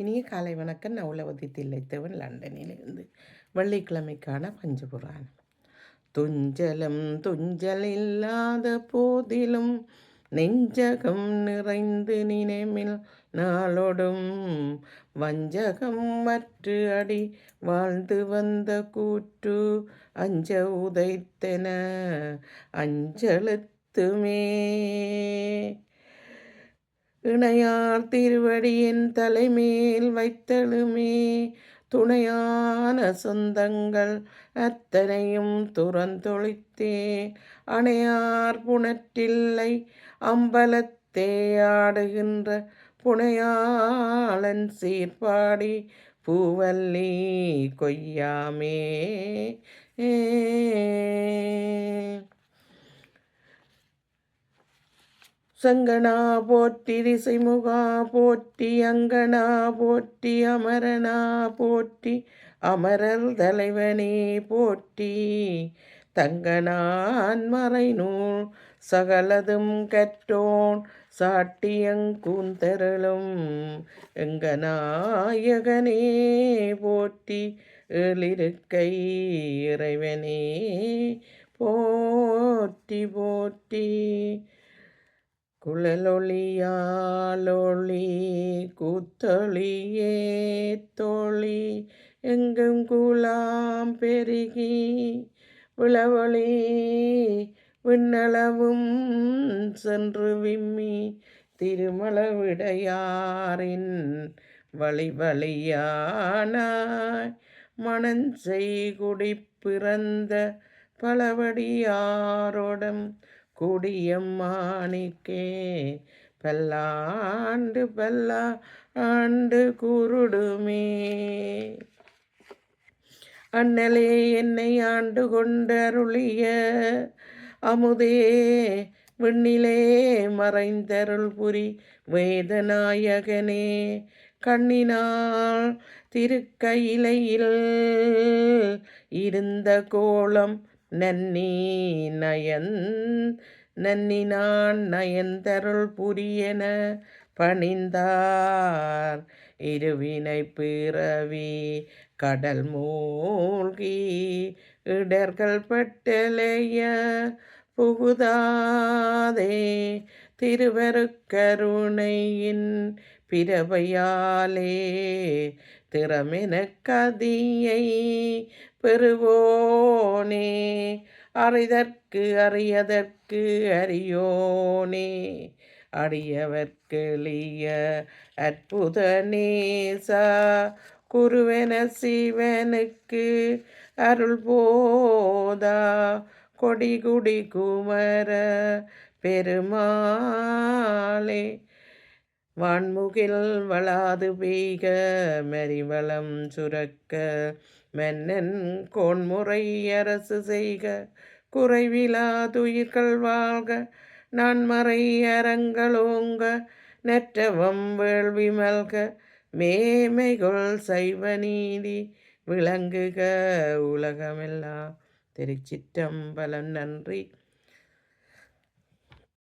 இனிய காலை வணக்கம். நான் உளவதி தில்லைத்தவன் லண்டனிலிருந்து. வெள்ளிக்கிழமைக்கான பஞ்சபுராணம். துஞ்சலம் துஞ்சல் இல்லாத போதிலும் நெஞ்சகம் நிறைந்து நினைமில் நாளொடும். வஞ்சகம் மற்று அடி வாழ்ந்து வந்த கூற்று அஞ்ச உதைத்தன அஞ்சலுத்துமே. இணையார் திருவடியின் தலைமேல் வைத்தழுமே துணையான சொந்தங்கள் அத்தனையும் துறந்தொழித்தே. அணையார் புணற்றில்லை அம்பலத்தே ஆடுகின்ற புனையாளன் சீர்பாடி பூவல்லி கொய்யாமே. ஏ சங்கனா போற்றி திசைமுகா போற்றி அங்கனா போற்றி அமரனா போற்றி அமரர் தலைவனே போற்றி தங்கனான் மறைநூல் சகலதும் கற்றோன் சாட்டியங்கூந்தருளும் எங்கநாயகனே போற்றி எழிருக்கை இறைவனே போற்றி போற்றி குழலொளியாலொளி கூத்தொளியே தோழி எங்கும் குலாம் பெருகி விளவொளி விண்ணளவும் சென்று விம்மி திருமலவிடையாரின் வழி வழியானாய் மணஞ்செய் குடி பிறந்த பலவடியாரோடம் குடியம்மானிக்கே பல்லாண்டு பல்லா ஆண்டு குருடுமே. அண்ணலே என்னை ஆண்டு கொண்டருளிய அமுதே விண்ணிலே மறைந்தருள் புரி வேதநாயகனே. கண்ணினால் திருக்கையிலையில் இருந்த கோலம் நன்னி நயன் நன்னினான் நயந்தருள் புரியன பணிந்தார். இருவினை பிறவி கடல் மூழ்கி இடர்கள் பட்டலைய புகுதாதே. திருவருக்கருணையின் பிறவையாலே திறமென கதியை பெறுவோனே. அறிதற்கு அறியதற்கு அறியோனே. அடியவர்களிய அற்புத நேசா. குருவென சிவனுக்கு அருள் போதா. கொடிகுடி குமர பெருமாளே. வான்முகில் வளாது பெய்க மெரிவளம் சுரக்க மென்னன் கோன்முறை அரசு செய்க குறைவிலா துயிர்கள் வாழ்க நான் மறை அறங்களோங்க நெற்றவம் வேள்வி மல்க மேமைகொள் சைவ நீதி விளங்குக உலகமெல்லாம். திருச்சிற்றம்பலம் நன்றி.